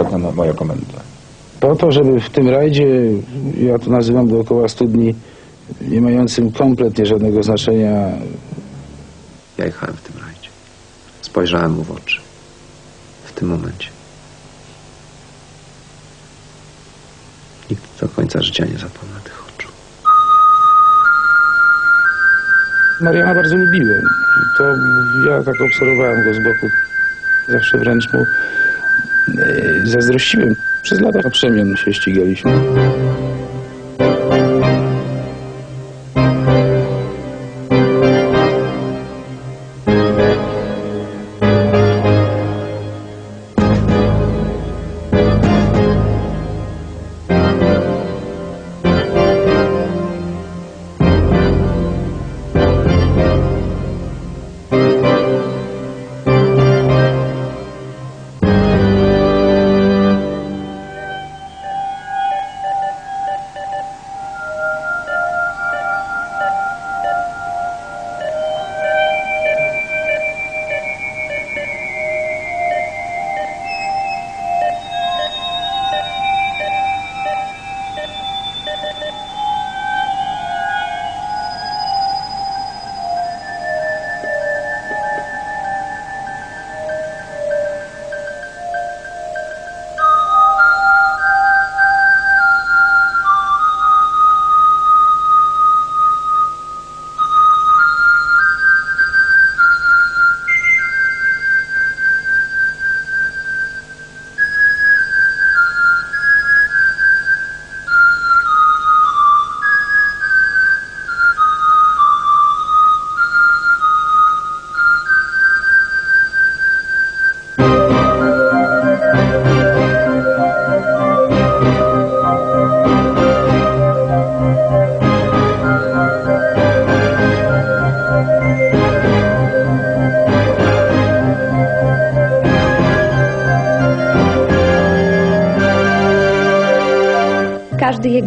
ostatnia moja komenda. Po to, żeby w tym rajdzie, ja to nazywam dookoła studni, nie mającym kompletnie żadnego znaczenia, Ja jechałem w tym rajdzie. Spojrzałem mu w oczy. W tym momencie. Nikt do końca życia nie zapomina tych oczu. Mariana bardzo lubiłem. To ja tak obserwowałem go z boku. Zawsze wręcz mu zazdrościłem. Przez lata przemian się ścigaliśmy.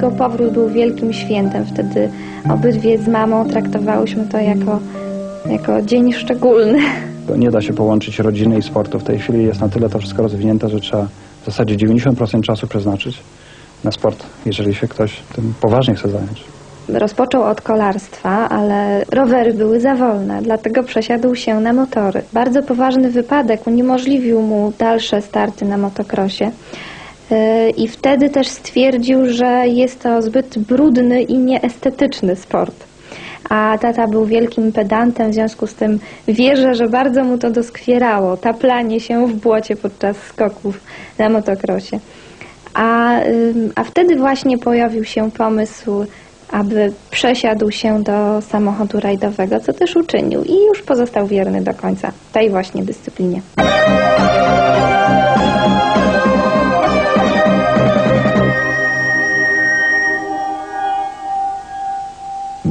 Jego powrót był wielkim świętem. Wtedy obydwie z mamą traktowałyśmy to jako, jako dzień szczególny. To nie da się połączyć rodziny i sportu. W tej chwili jest na tyle to wszystko rozwinięte, że trzeba w zasadzie 90% czasu przeznaczyć na sport, jeżeli się ktoś tym poważnie chce zająć. Rozpoczął od kolarstwa, ale rowery były za wolne, dlatego przesiadł się na motory. Bardzo poważny wypadek uniemożliwił mu dalsze starty na motokrosie. Yy, I wtedy też stwierdził, że jest to zbyt brudny i nieestetyczny sport. A tata był wielkim pedantem, w związku z tym wierzę, że bardzo mu to doskwierało, taplanie się w błocie podczas skoków na motokrosie. A, a wtedy właśnie pojawił się pomysł, aby przesiadł się do samochodu rajdowego, co też uczynił i już pozostał wierny do końca tej właśnie dyscyplinie.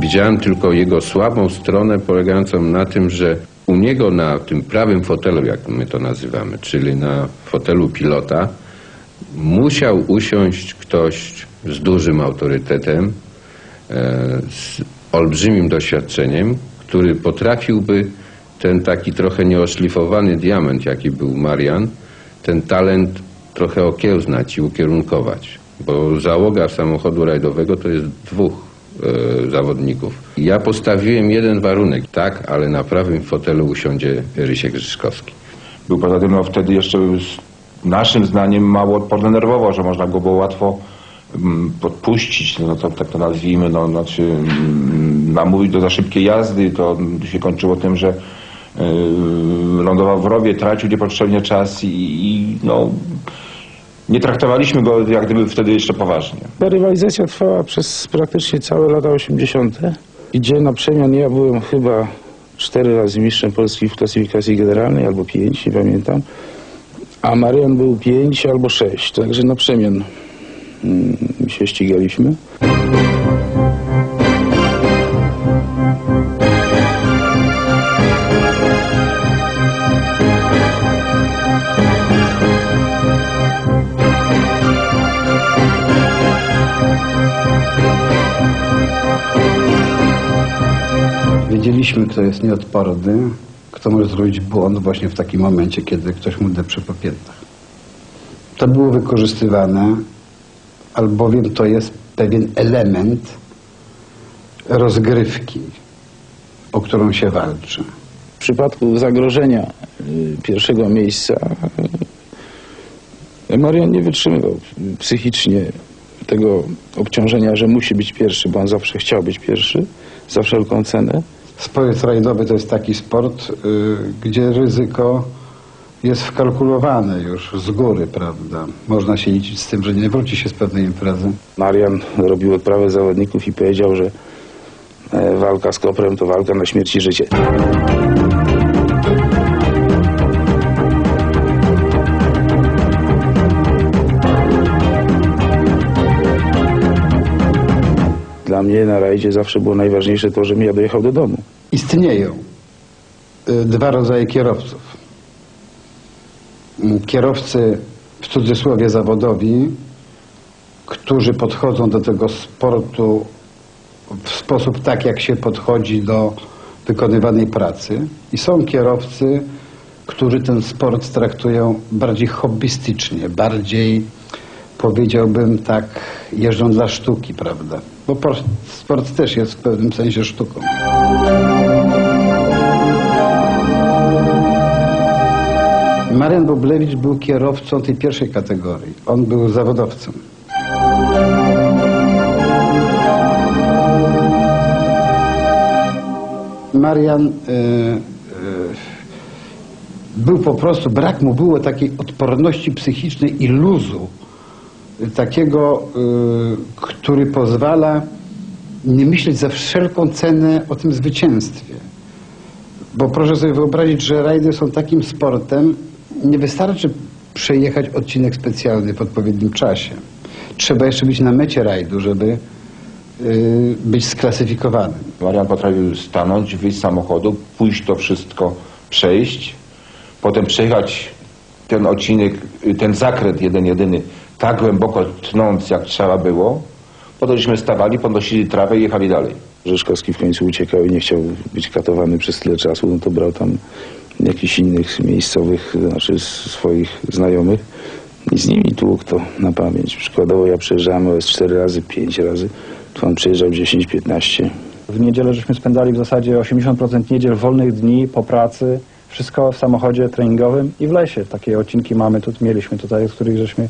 Widziałem tylko jego słabą stronę polegającą na tym, że u niego na tym prawym fotelu, jak my to nazywamy, czyli na fotelu pilota, musiał usiąść ktoś z dużym autorytetem, e, z olbrzymim doświadczeniem, który potrafiłby ten taki trochę nieoszlifowany diament, jaki był Marian, ten talent trochę okiełznać i ukierunkować. Bo załoga samochodu rajdowego to jest dwóch e, zawodników. Ja postawiłem jeden warunek, tak, ale na prawym fotelu usiądzie Rysiek Grzyszkowski. Był poza tym no, wtedy jeszcze naszym zdaniem mało odporny nerwowo, że można go było łatwo mm, podpuścić, no to tak to nazwijmy, no, znaczy mm, namówić do za szybkiej jazdy, to się kończyło tym, że yy, lądował w rowie, tracił niepotrzebnie czas i, i no, nie traktowaliśmy go jak gdyby wtedy jeszcze poważnie. Ta rywalizacja trwała przez praktycznie całe lata 80., gdzie na przemian ja byłem chyba cztery razy mistrzem Polski w klasyfikacji generalnej, albo pięć, nie pamiętam, a Marian był pięć albo sześć, także na przemian mm, się ścigaliśmy. Wiedzieliśmy, kto jest nieodporny, kto może zrobić błąd właśnie w takim momencie, kiedy ktoś mu deprze po piętach. to było wykorzystywane, albowiem to jest pewien element rozgrywki, o którą się walczy. W przypadku zagrożenia y, pierwszego miejsca y, Marian nie wytrzymywał psychicznie tego obciążenia, że musi być pierwszy, bo on zawsze chciał być pierwszy za wszelką cenę. Sport rajdowy to jest taki sport, y, gdzie ryzyko jest wkalkulowane już z góry, prawda? Można się liczyć z tym, że nie wróci się z pewnej imprezy. Marian robił odprawę zawodników i powiedział, że e, walka z Koprem to walka na śmierć i życie. Dla mnie na rajdzie zawsze było najważniejsze to, żebym ja dojechał do domu. Istnieją y, dwa rodzaje kierowców. Mm, Kierowcy w cudzysłowie zawodowi, którzy podchodzą do tego sportu w sposób tak, jak się podchodzi do wykonywanej pracy. I są kierowcy, którzy ten sport traktują bardziej hobbystycznie, bardziej powiedziałbym tak, jeżdżą dla sztuki, prawda? Por- sport też jest w pewnym sensie sztuką. Marian Boblewicz był kierowcą tej pierwszej kategorii. On był zawodowcem. Marian y, y, był po prostu, brak mu było takiej odporności psychicznej i luzu, takiego, y, który pozwala nie myśleć za wszelką cenę o tym zwycięstwie. Bo proszę sobie wyobrazić, że rajdy są takim sportem, nie wystarczy przejechać odcinek specjalny w odpowiednim czasie. Trzeba jeszcze być na mecie rajdu, żeby y, być sklasyfikowanym. Marian potrafił stanąć, wyjść z samochodu, pójść to wszystko, przejść, potem przejechać ten odcinek, ten zakręt jeden jedyny tak głęboko tnąc, jak trzeba było. Potem żeśmy stawali, podnosili trawę i jechali dalej. Rzeszkowski w końcu uciekał i nie chciał być katowany przez tyle czasu, no to brał tam jakichś innych miejscowych, znaczy swoich znajomych i z nimi tłukł to na pamięć. Przykładowo ja przejeżdżałem OS 4 razy, 5 razy, to on przejeżdżał 10-15. W niedzielę żeśmy spędzali w zasadzie 80% niedziel, wolnych dni po pracy, wszystko w samochodzie treningowym i w lesie. Takie odcinki mamy, tu mieliśmy tutaj, z których żeśmy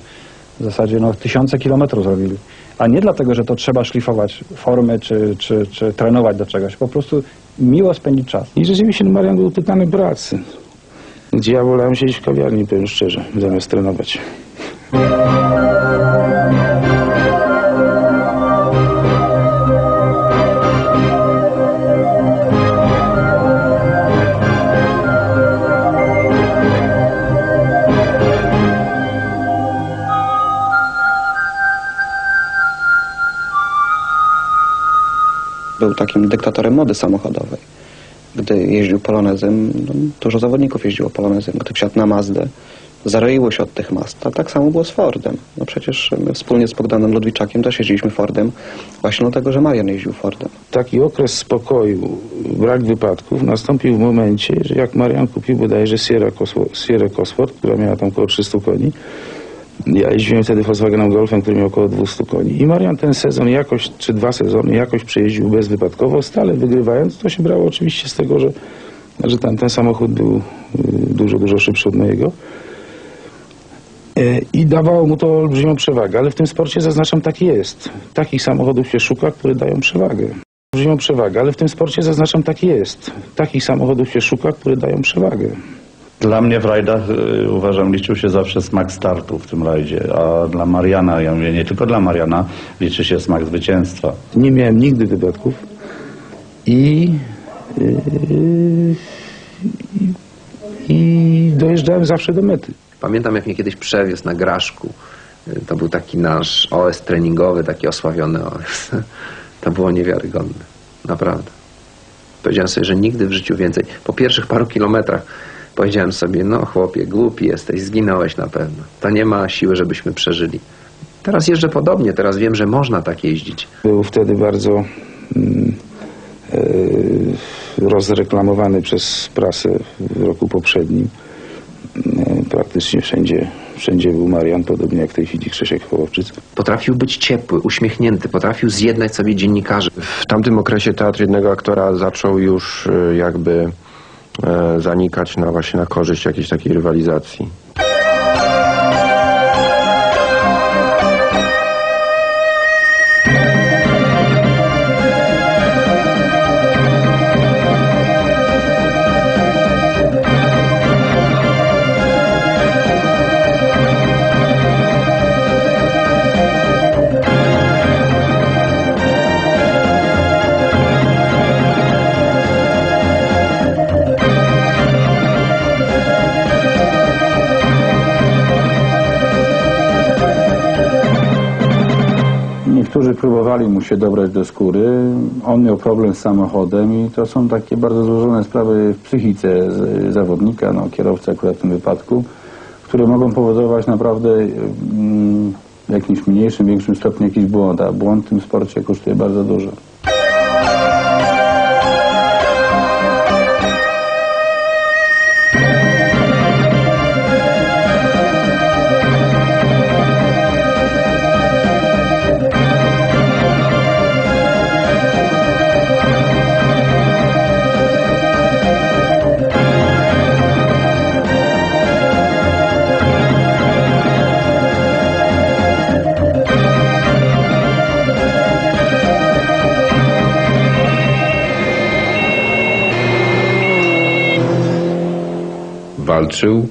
w zasadzie no, tysiące kilometrów zrobili. A nie dlatego, że to trzeba szlifować formy czy, czy, czy trenować do czegoś. Po prostu miło spędzić czas. I rzeczywiście no, Marian był tytanem pracy, gdzie ja wolałem siedzieć w kawiarni, powiem szczerze, zamiast trenować. Był takim dyktatorem mody samochodowej. Gdy jeździł polonezem, no, dużo zawodników jeździło polonezem. Gdy wsiadł na Mazdę, zaroiło się od tych Mazd. A tak samo było z Fordem. No przecież my wspólnie z Bogdanem Ludwiczakiem też jeździliśmy Fordem, właśnie dlatego, że Marian jeździł Fordem. Taki okres spokoju, brak wypadków nastąpił w momencie, że jak Marian kupił bodajże Sierra Sierra Cosworth która miała tam około 300 koni. Ja jeździłem wtedy Volkswagenem Golfem, który miał około 200 koni. I Marian ten sezon jakoś, czy dwa sezony jakoś przejeździł bezwypadkowo, stale wygrywając. To się brało oczywiście z tego, że, że tam ten samochód był y, dużo, dużo szybszy od mojego. E, I dawało mu to olbrzymią przewagę, ale w tym sporcie zaznaczam tak jest. Takich samochodów się szuka, które dają przewagę. Olbrzymią przewagę, ale w tym sporcie zaznaczam tak jest. Takich samochodów się szuka, które dają przewagę. Dla mnie w rajdach y, uważam liczył się zawsze smak startu w tym rajdzie, a dla Mariana, ja mówię nie tylko dla Mariana, liczy się smak zwycięstwa. Nie miałem nigdy wypadków i, yy, i, i dojeżdżałem zawsze do mety. Pamiętam, jak mnie kiedyś przewiózł na Graszku. Y, To był taki nasz OS treningowy, taki osławiony OS. To było niewiarygodne. Naprawdę. Powiedziałem sobie, że nigdy w życiu więcej. Po pierwszych paru kilometrach powiedziałem sobie, no chłopie, głupi jesteś, zginąłeś na pewno. To nie ma siły, żebyśmy przeżyli. Teraz jeżdżę podobnie, teraz wiem, że można tak jeździć. Był wtedy bardzo mm, yy, rozreklamowany przez prasę w roku poprzednim. Yy, praktycznie wszędzie Wszędzie był Marian, podobnie jak w tej chwili Krzysiek Hołowczyc. Potrafił być ciepły, uśmiechnięty, potrafił zjednać sobie dziennikarzy. W tamtym okresie teatr jednego aktora zaczął już y, jakby e, zanikać na właśnie na korzyść jakiejś takiej rywalizacji. Się dobrać do skóry. On miał problem z samochodem i to są takie bardzo złożone sprawy w psychice zawodnika, no, kierowcy akurat w tym wypadku, które mogą powodować naprawdę mm, w jakimś mniejszym, większym stopniu jakiś błąd, a błąd w tym sporcie kosztuje bardzo dużo. Walczył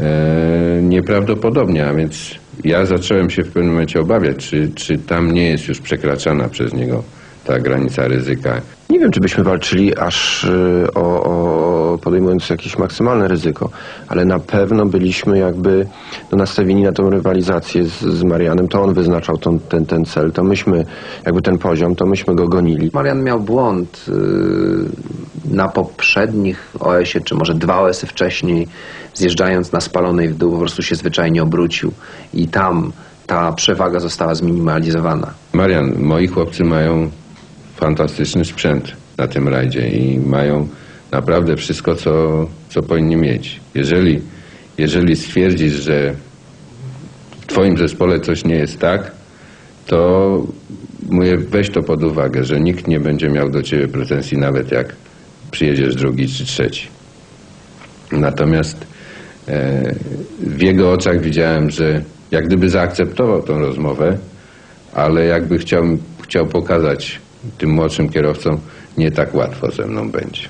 e, nieprawdopodobnie, a więc ja zacząłem się w pewnym momencie obawiać, czy, czy tam nie jest już przekraczana przez niego ta granica ryzyka. Nie wiem, czy byśmy walczyli aż y, o, o podejmując jakieś maksymalne ryzyko, ale na pewno byliśmy jakby no, nastawieni na tą rywalizację z, z Marianem. To on wyznaczał tą, ten, ten cel, to myśmy, jakby ten poziom, to myśmy go gonili. Marian miał błąd yy, na poprzednich OS-ie, czy może dwa OS-y wcześniej, zjeżdżając na spalonej w dół, po prostu się zwyczajnie obrócił i tam ta przewaga została zminimalizowana. Marian, moi chłopcy mają fantastyczny sprzęt na tym rajdzie i mają naprawdę wszystko, co, co powinni mieć. Jeżeli, jeżeli stwierdzisz, że w twoim zespole coś nie jest tak, to mówię, weź to pod uwagę, że nikt nie będzie miał do ciebie pretensji, nawet jak przyjedziesz drugi czy trzeci. Natomiast e, w jego oczach widziałem, że jak gdyby zaakceptował tą rozmowę, ale jakby chciał, chciał pokazać tym młodszym kierowcom, nie tak łatwo ze mną będzie.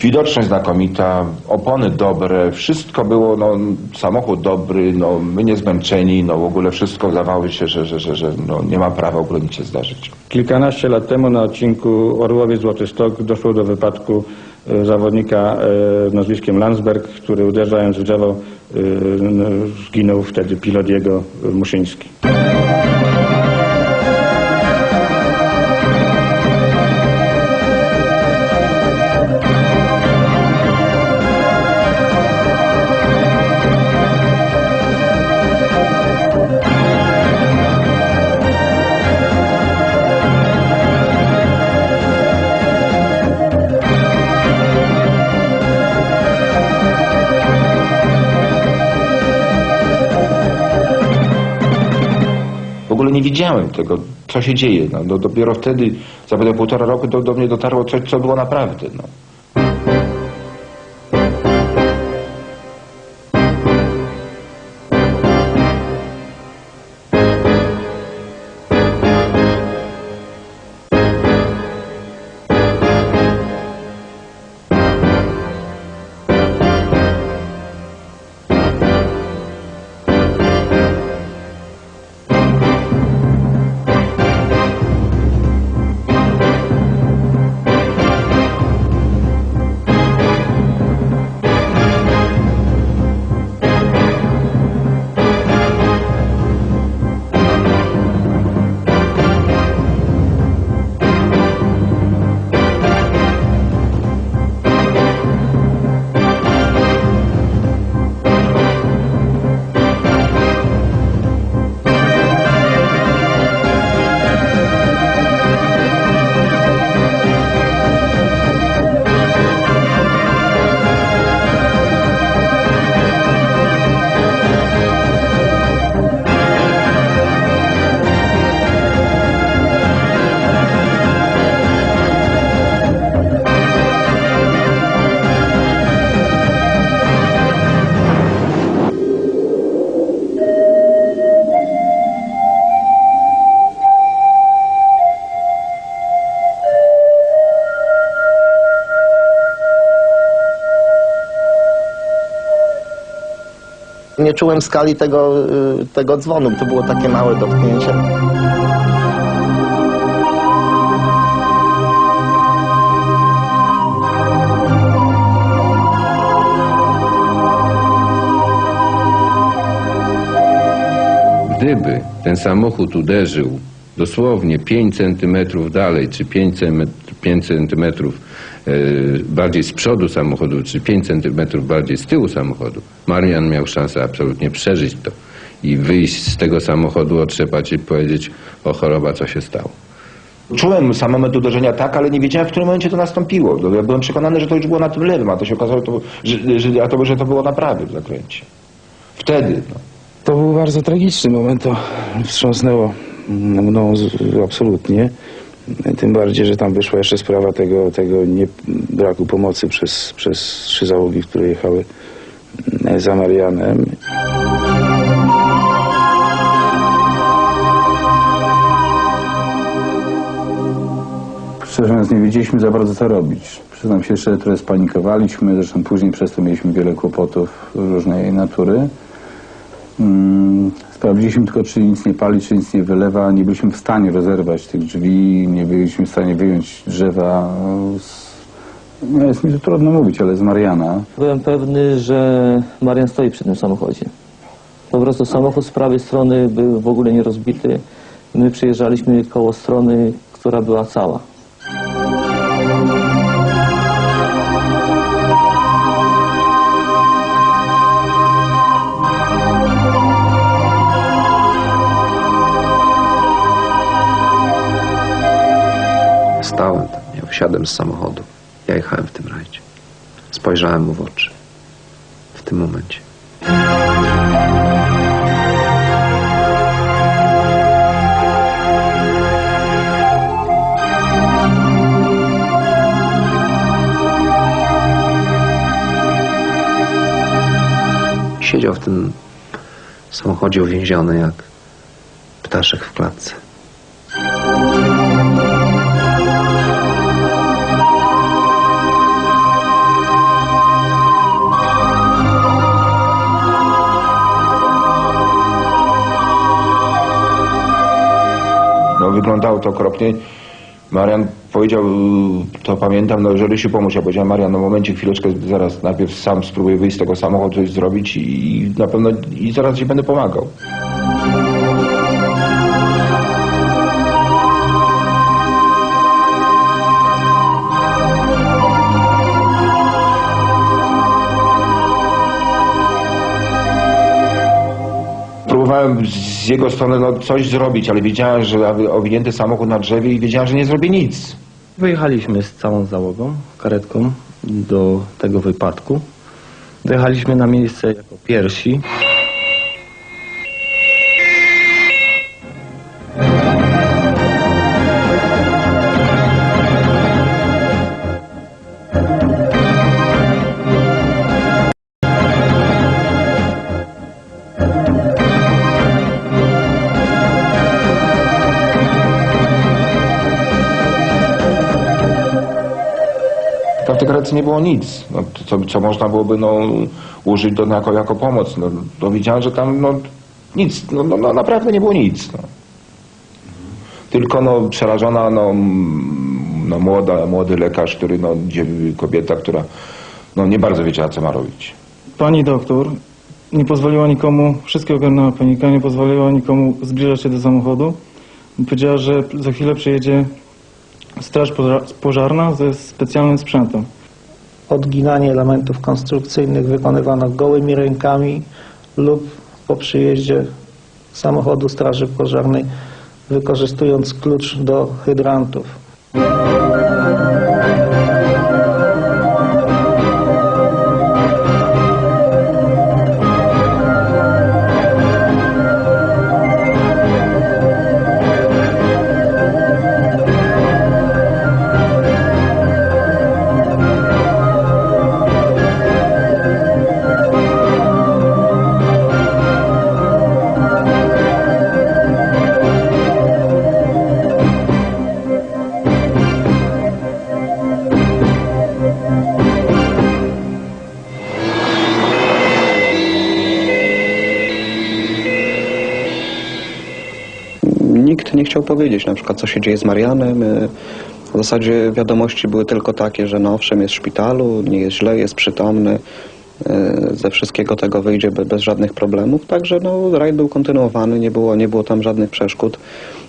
Widoczność znakomita, opony dobre, wszystko było, no, samochód dobry, no, my nie zmęczeni, no w ogóle wszystko wydawało się, że, że, że, że no, nie ma prawa w ogóle nic się zdarzyć. Kilkanaście lat temu na odcinku Orłowie Złoty Stok doszło do wypadku e, zawodnika e, nazwiskiem Landsberg, który uderzając w drzewo e, no, zginął wtedy pilot jego Muszyński. W ogóle nie wiedziałem tego, co się dzieje. No, no, dopiero wtedy, za półtora roku, do, do mnie dotarło coś, co było naprawdę. No. Czułem skali tego, y, tego dzwonu, to było takie małe dotknięcie. Gdyby ten samochód uderzył dosłownie 5 centymetrów dalej, czy 5 centymetrów bardziej z przodu samochodu, czy 5 centymetrów bardziej z tyłu samochodu, Marian miał szansę absolutnie przeżyć to i wyjść z tego samochodu, otrzepać i powiedzieć o choroba, co się stało. Czułem sam moment uderzenia tak, ale nie wiedziałem, w którym momencie to nastąpiło. No, Ja byłem przekonany, że to już było na tym lewym, a to się okazało, to, że, że, a to, że to było na prawym zakręcie. Wtedy. No. To był bardzo tragiczny moment, to wstrząsnęło mną absolutnie. Tym bardziej, że tam wyszła jeszcze sprawa tego, tego nie, braku pomocy przez, przez trzy załogi, które jechały mm, za Marianem. Szczerze mówiąc, nie wiedzieliśmy za bardzo co robić. Przyznam się że trochę spanikowaliśmy, zresztą później przez to mieliśmy wiele kłopotów różnej natury. Sprawdziliśmy tylko, czy nic nie pali, czy nic nie wylewa. Nie byliśmy w stanie rozerwać tych drzwi, nie byliśmy w stanie wyjąć drzewa z... No jest mi to trudno mówić, ale z Mariana. Byłem pewny, że Marian stoi przy tym samochodzie. Po prostu samochód z prawej strony był w ogóle nierozbity. My przyjeżdżaliśmy koło strony, która była cała. Stałem tam, z samochodu. Ja jechałem w tym rajdzie. Spojrzałem mu w oczy. W tym momencie. Siedział w tym samochodzie uwięziony jak ptaszek w klatce. Okropnie. Marian powiedział, to pamiętam, no, że Rysiu pomóż. Ja powiedziałem, Marian, no momencie, chwileczkę, zaraz najpierw sam spróbuję wyjść z tego samochodu, coś zrobić i, i na pewno, i zaraz ci będę pomagał. Próbowałem z jego strony no, coś zrobić, ale wiedziałem, że owinięty samochód na drzewie i wiedziałem, że nie zrobię nic. Wyjechaliśmy z całą załogą, karetką do tego wypadku. Dojechaliśmy na miejsce jako pierwsi. Karetce nie było nic, no, co, co można byłoby no, użyć do, jako, jako pomoc. No, to widziałem, że tam no, nic, no, no, no naprawdę nie było nic. No. Tylko no, przerażona no, no, młoda, młody lekarz, który, no, kobieta, która no, nie bardzo wiedziała, co ma robić. Pani doktor nie pozwoliła nikomu, wszystkie ogarnęła panika, nie pozwoliła nikomu zbliżać się do samochodu. Powiedziała, że za chwilę przyjedzie straż poża- pożarna ze specjalnym sprzętem. Odginanie elementów konstrukcyjnych wykonywano gołymi rękami lub po przyjeździe samochodu Straży Pożarnej wykorzystując klucz do hydrantów. Chciał powiedzieć na przykład, co się dzieje z Marianem. Y, W zasadzie wiadomości były tylko takie, że no owszem jest w szpitalu, nie jest źle, jest przytomny, y, ze wszystkiego tego wyjdzie be- bez żadnych problemów, także no, rajd był kontynuowany, nie było, nie było tam żadnych przeszkód.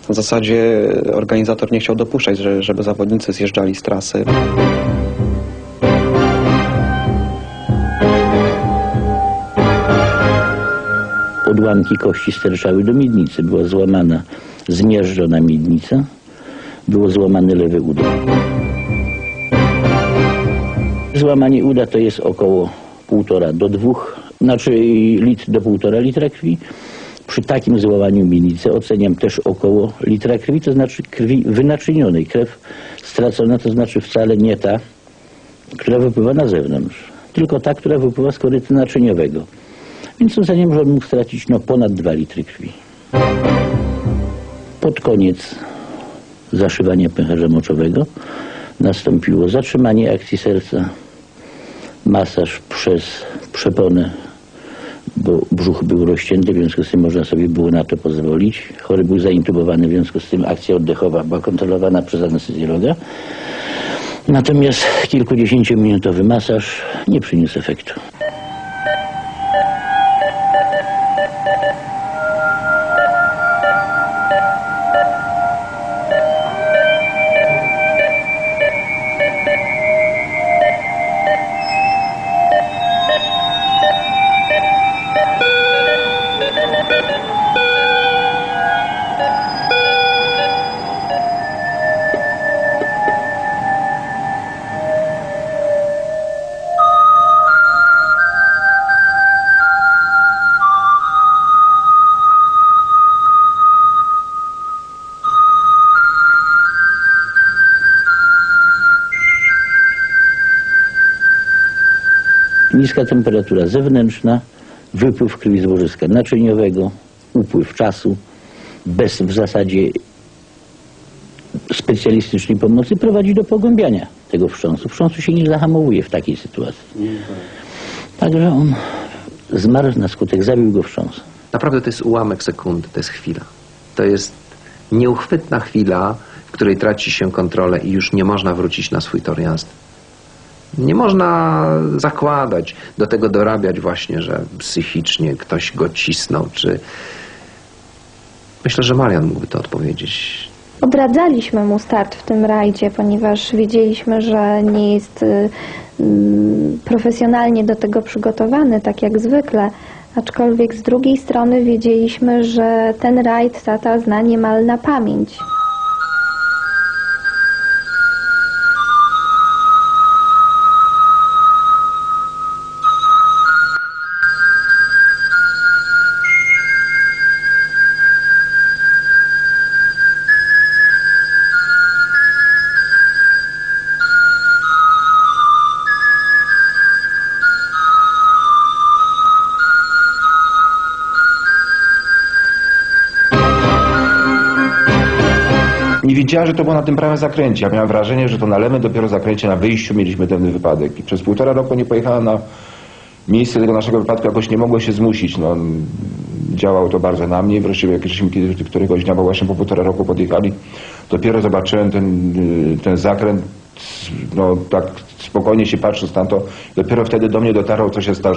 W zasadzie organizator nie chciał dopuszczać, że, żeby zawodnicy zjeżdżali z trasy. Odłamki kości sterczały do miednicy. Była złamana, zmierzczona miednica. Było złamany lewy udo. Złamanie uda to jest około półtora do dwóch, znaczy litr do półtora litra krwi. Przy takim złamaniu miednicy oceniam też około litra krwi, to znaczy krwi wynaczynionej. Krew stracona to znaczy wcale nie ta, która wypływa na zewnątrz, tylko ta, która wypływa z koryta naczyniowego. Więc oceniam, że on mógł stracić no, ponad 2 litry krwi. Pod koniec zaszywania pęcherza moczowego nastąpiło zatrzymanie akcji serca, masaż przez przeponę, bo brzuch był rozcięty, w związku z tym można sobie było na to pozwolić. Chory był zaintubowany, w związku z tym akcja oddechowa była kontrolowana przez anestezjologa. Natomiast kilkudziesięciominutowy masaż nie przyniósł efektu. Niska temperatura zewnętrzna, wypływ krwi z łożyska naczyniowego, upływ czasu, bez w zasadzie specjalistycznej pomocy prowadzi do pogłębiania tego wstrząsu. Wstrząsu się nie zahamowuje w takiej sytuacji. Także on zmarł na skutek, zabił go wstrząs. Naprawdę to jest ułamek sekundy, to jest chwila. To jest nieuchwytna chwila, w której traci się kontrolę i już nie można wrócić na swój tor jazdy. Nie można zakładać, do tego dorabiać właśnie, że psychicznie ktoś go cisnął, czy... Myślę, że Marian mógłby to odpowiedzieć. Odradzaliśmy mu start w tym rajdzie, ponieważ wiedzieliśmy, że nie jest y, mm, profesjonalnie do tego przygotowany, tak jak zwykle. Aczkolwiek z drugiej strony wiedzieliśmy, że ten rajd tata zna niemal na pamięć. Nie wiedziałem, że to było na tym prawym zakręcie. Ja miałem wrażenie, że to na lewym dopiero zakręcie, na wyjściu mieliśmy ten wypadek. I przez półtora roku nie pojechałem na miejsce tego naszego wypadku, jakoś nie mogło się zmusić. No, działało to bardzo na mnie. Wreszcie jak żeśmy kiedyś któregoś dnia, bo właśnie po półtora roku podjechali, dopiero zobaczyłem ten, y, ten zakręt, no tak spokojnie się patrząc na to, dopiero wtedy do mnie dotarło, co się stało.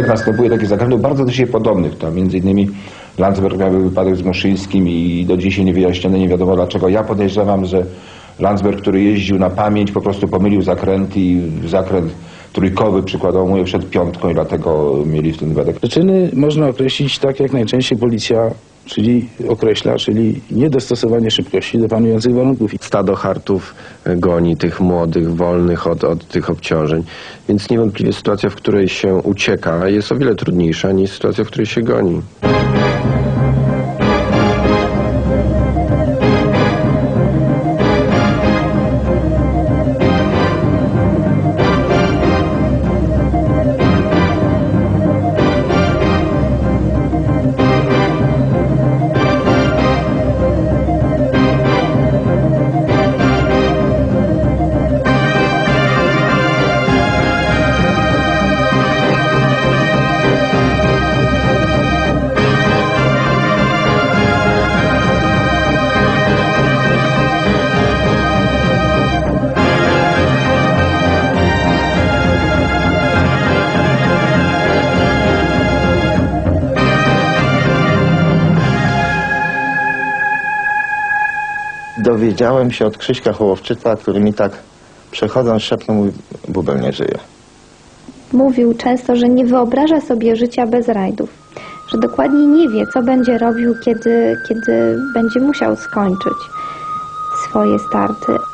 Szereg następuje takich zakrętów bardzo do siebie podobnych. To między innymi Landsberg miał wypadek z Muszyńskim i do dzisiaj niewyjaśnione, nie wiadomo dlaczego. Ja podejrzewam, że Landsberg, który jeździł na pamięć, po prostu pomylił zakręt i zakręt trójkowy przykładowo mówię przed piątką i dlatego mieli w tym wypadek. Przyczyny można określić tak, jak najczęściej policja czyli określa, czyli niedostosowanie szybkości do panujących warunków. Stado hartów e, goni tych młodych, wolnych od, od tych obciążeń. Więc niewątpliwie sytuacja, w której się ucieka jest o wiele trudniejsza niż sytuacja, w której się goni. Dowiedziałem się od Krzyśka Hołowczyca, który mi tak przechodząc szepnął, mój bubel nie żyje. Mówił często, że nie wyobraża sobie życia bez rajdów, że dokładnie nie wie, co będzie robił, kiedy, kiedy będzie musiał skończyć swoje starty.